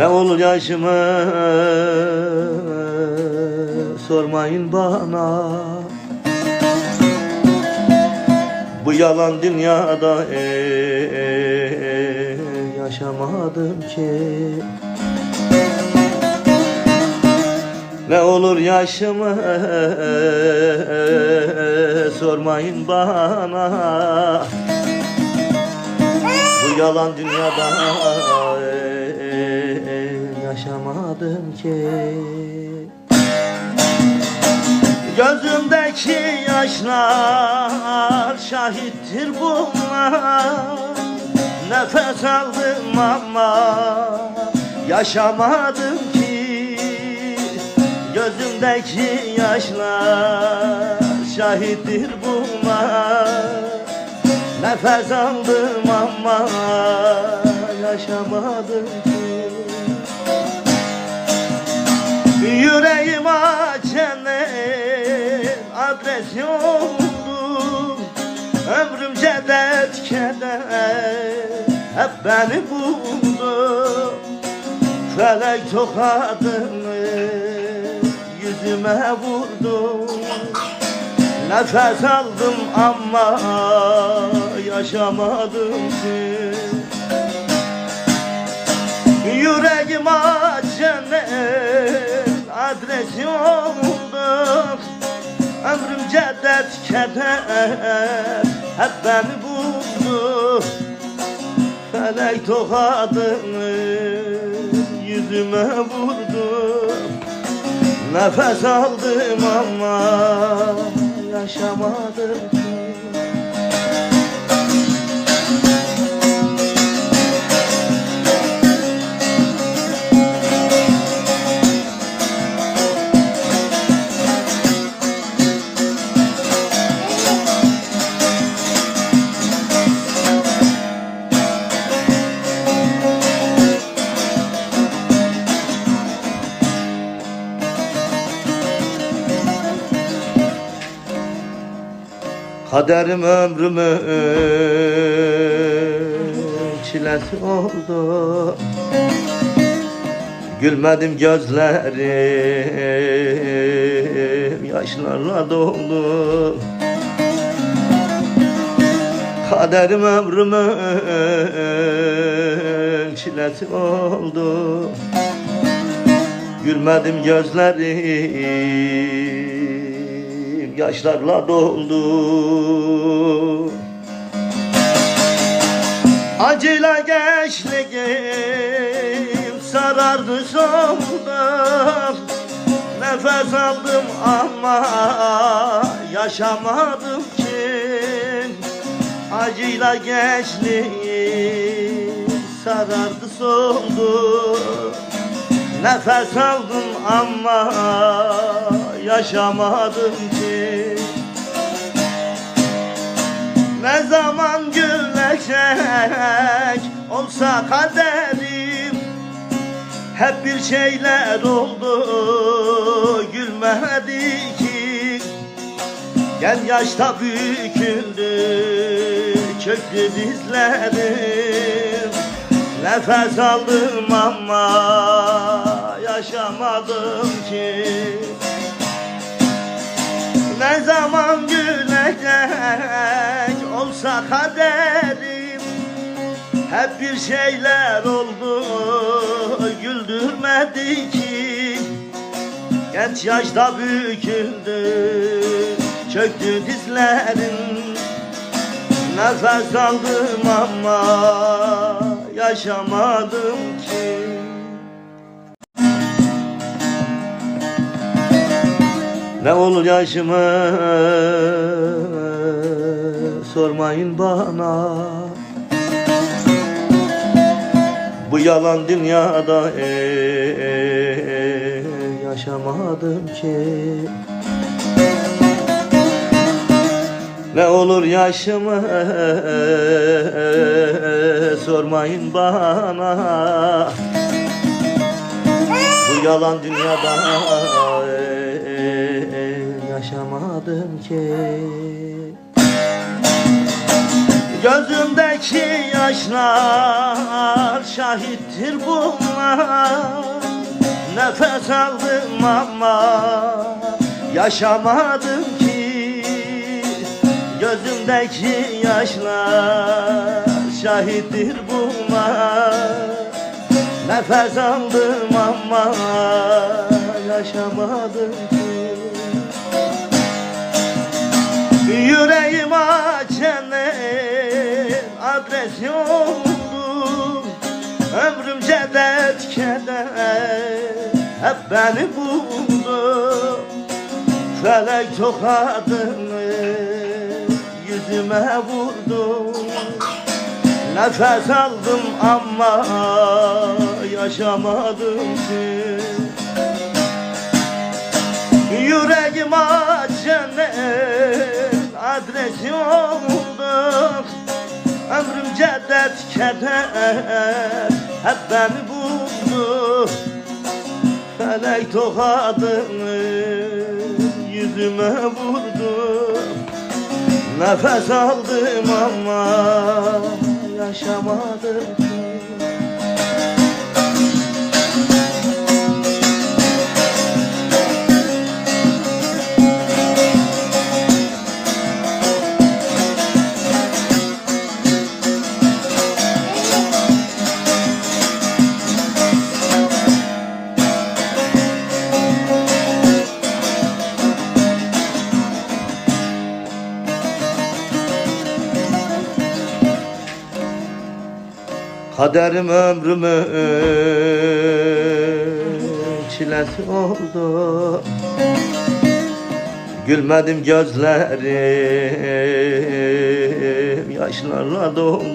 Ne olur yaşımı sormayın bana. Bu yalan dünyada eh, yaşamadım ki. Ne olur yaşımı sormayın bana. Bu yalan dünyada yaşamadım ki. Gözümdeki yaşlar şahittir buna Nefes aldım ama yaşamadım ki. Gözümdeki yaşlar şahittir buna Nefes aldım ama yaşamadım ki adres yoldu Ömrümce dert keder. Hep beni buldu Felek tokadını yüzüme vurdu. Nefes aldım ama yaşamadım ki. Yüreğim cennet adres yoldu Ömrümce dert keder. Hep beni buldu Felek tokadını yüzüme vurdu. Nefes aldım ama yaşamadım Kaderim ömrümün çilesi oldu. Gülmedim gözlerim yaşlarla doldu Kaderim ömrümün çilesi oldu. Gülmedim gözlerim yaşlarla doldu. Acıyla gençliğim sarardı soldu Nefes aldım ama yaşamadım ki. Acıyla gençliğim sarardı soldu Nefes aldım ama yaşamadım ki. Ne zaman gülecek olsa kaderim Hep bir şeyler oldu gülmedi ki. Gel yaşta büküldü çöktü dizlerim. Nefes aldım ama yaşamadım ki Ne zaman gülecek olsa kaderim. Hep bir şeyler oldu güldürmedi ki. Genç yaşta büküldü çöktü dizlerim. Nefes aldım ama yaşamadım Ne olur yaşımı sormayın bana. Bu yalan dünyada eh, yaşamadım ki. Ne olur yaşımı sormayın bana. Bu yalan dünyada yaşamadım ki. Gözümdeki yaşlar şahittir bunlar. Nefes aldım ama yaşamadım ki. Gözümdeki yaşlar şahittir bunlar. Nefes aldım ama yaşamadım ki Yüreğim açanın adresi oldu Ömrümce dert keder hep beni buldu. Felek tokadını yüzüme vurdu. Nefes aldım ama yaşamadım ki. Yüreğim açanın Dert keder hep beni buldu Felek tokadını yüzüme vurdu. Nefes aldım ama yaşamadım Kaderim ömrümün çilesi oldu. Gülmedim gözlerim yaşlarla doldu